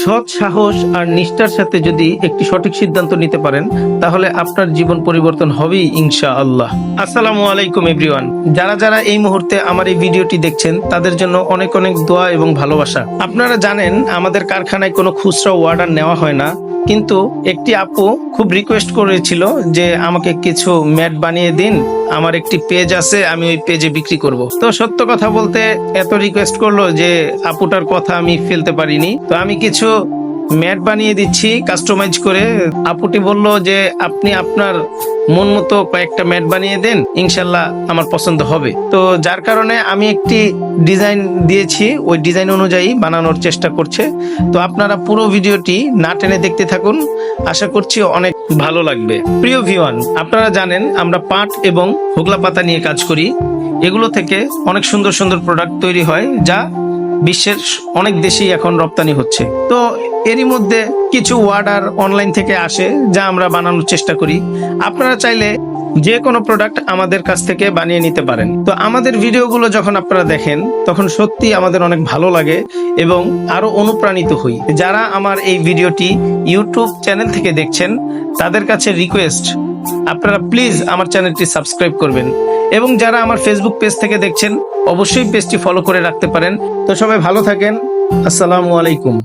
সৎ সাহস আর নিষ্ঠার সাথে যদি একটি সঠিক সিদ্ধান্ত নিতে পারেন, তাহলে আপনার জীবন পরিবর্তন হবেই ইনশা আল্লাহ আসসালামু আলাইকুম, এভরিওয়ান। যারা যারা এই মুহূর্তে আমার এই ভিডিওটি দেখছেন, তাদের জন্য অনেক অনেক দোয়া এবং ভালোবাসা। আপনারা জানেন, আমাদের কারখানায় কোনো খুচরা অর্ডার নেওয়া হয় না, কিন্তু একটি আপু খুব রিকোয়েস্ট করেছিল যে আমাকে কিছু ম্যাট বানিয়ে দিন। আমার একটি পেজ আছে, আমি ওই পেজে বিক্রি করব। তো সত্য কথা বলতে এত রিকোয়েস্ট করল যে আপুটার কথা আমি ফেলতে পারিনি। তো আমি কিছু ম্যাট বানিয়ে দিচ্ছি কাস্টমাইজ করে। আপুটি বলল যে, আপনি আপনার মন মতো কয়েকটা ম্যাট বানিয়ে দেন, ইনশাল্লাহ আমার পছন্দ হবে। তো যার কারণে আমি একটি ডিজাইন দিয়েছি, ওই ডিজাইন অনুযায়ী বানানোর চেষ্টা করছে। তো আপনারা পুরো ভিডিওটি না টেনে দেখতে থাকুন। আশা করছি অনেক ভালো লাগবে। প্রিয় ভিওয়ান আপনারা জানেন আমরা পাট এবং হোগলা পাতা নিয়ে কাজ করি। এগুলো থেকে অনেক সুন্দর সুন্দর প্রোডাক্ট তৈরি হয় যা বিশ্বের অনেক দেশেই এখন রপ্তানি হচ্ছে। তো এরই মধ্যে কিছু অর্ডার অনলাইন থেকে আসে যা আমরা বানানোর চেষ্টা করি। আপনারা চাইলে যে কোনো প্রোডাক্ট আমাদের কাছ থেকে বানিয়ে নিতে পারেন। তো আমাদের ভিডিওগুলো যখন আপনারা দেখেন, তখন সত্যি আমাদের অনেক ভালো লাগে এবং আরও অনুপ্রাণিত হই। যারা আমার এই ভিডিওটি ইউটিউব চ্যানেল থেকে দেখছেন, তাদের কাছে রিকোয়েস্ট আপনারা প্লিজ আমার চ্যানেলটি সাবস্ক্রাইব করবেন। এবং যারা আমার ফেসবুক পেজ থেকে দেখছেন, অবশ্যই পেজটি ফলো করে রাখতে পারেন। তো সবাই ভালো থাকেন। আসসালামু আলাইকুম।